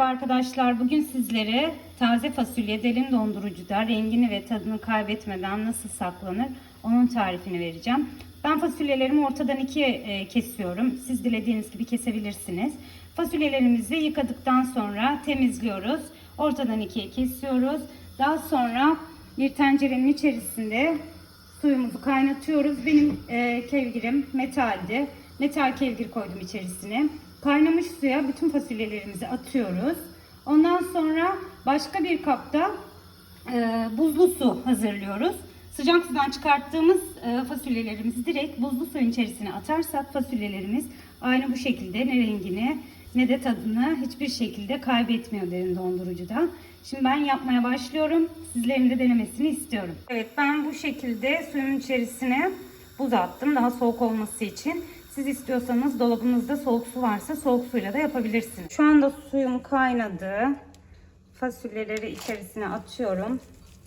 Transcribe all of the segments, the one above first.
Merhaba arkadaşlar. Bugün sizlere taze fasulye derin dondurucuda rengini ve tadını kaybetmeden nasıl saklanır onun tarifini vereceğim. Ben fasulyelerimi ortadan ikiye e, kesiyorum. Siz dilediğiniz gibi kesebilirsiniz. Fasulyelerimizi yıkadıktan sonra temizliyoruz. Ortadan ikiye kesiyoruz. Daha sonra bir tencerenin içerisinde suyumuzu kaynatıyoruz. Benim e, kevgirim metaldi. Metal kevgir koydum içerisine. Kaynamış suya bütün fasulyelerimizi atıyoruz. Ondan sonra başka bir kapta e, buzlu su hazırlıyoruz. Sıcak sudan çıkarttığımız e, fasulyelerimizi direkt buzlu suyun içerisine atarsak fasulyelerimiz aynı bu şekilde ne rengini ne de tadını hiçbir şekilde kaybetmiyor derin dondurucuda. Şimdi ben yapmaya başlıyorum. Sizlerin de denemesini istiyorum. Evet ben bu şekilde suyun içerisine buz attım daha soğuk olması için. Siz istiyorsanız dolabınızda soğuk su varsa soğuk suyla da yapabilirsiniz. Şu anda suyum kaynadı. Fasulyeleri içerisine atıyorum.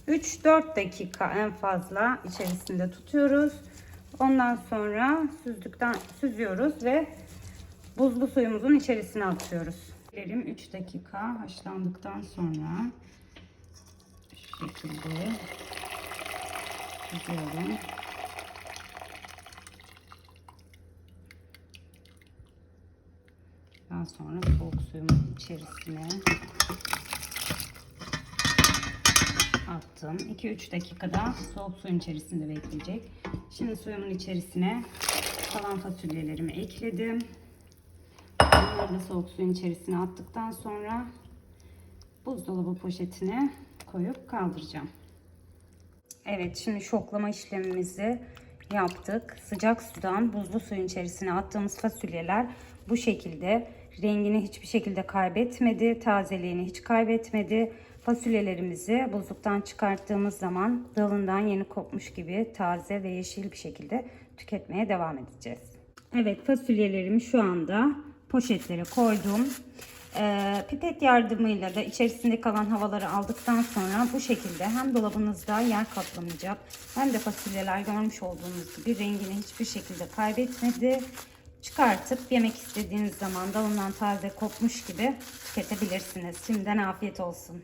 3-4 dakika en fazla içerisinde tutuyoruz. Ondan sonra süzdükten süzüyoruz ve buzlu suyumuzun içerisine atıyoruz. 3 dakika haşlandıktan sonra şu şekilde süzüyorum. Daha sonra soğuk suyumun içerisine attım. 2-3 dakikada soğuk suyun içerisinde bekleyecek. Şimdi suyumun içerisine kalan fasulyelerimi ekledim. Bunları da soğuk suyun içerisine attıktan sonra buzdolabı poşetine koyup kaldıracağım. Evet şimdi şoklama işlemimizi yaptık. Sıcak sudan buzlu suyun içerisine attığımız fasulyeler bu şekilde rengini hiçbir şekilde kaybetmedi. Tazeliğini hiç kaybetmedi. Fasulyelerimizi buzluktan çıkarttığımız zaman dalından yeni kopmuş gibi taze ve yeşil bir şekilde tüketmeye devam edeceğiz. Evet fasulyelerimi şu anda poşetlere koydum. Ee, pipet yardımıyla da içerisinde kalan havaları aldıktan sonra bu şekilde hem dolabınızda yer kaplamayacak hem de fasulyeler görmüş olduğunuz gibi rengini hiçbir şekilde kaybetmedi. Çıkartıp yemek istediğiniz zaman dalından taze kopmuş gibi tüketebilirsiniz. Şimdiden afiyet olsun.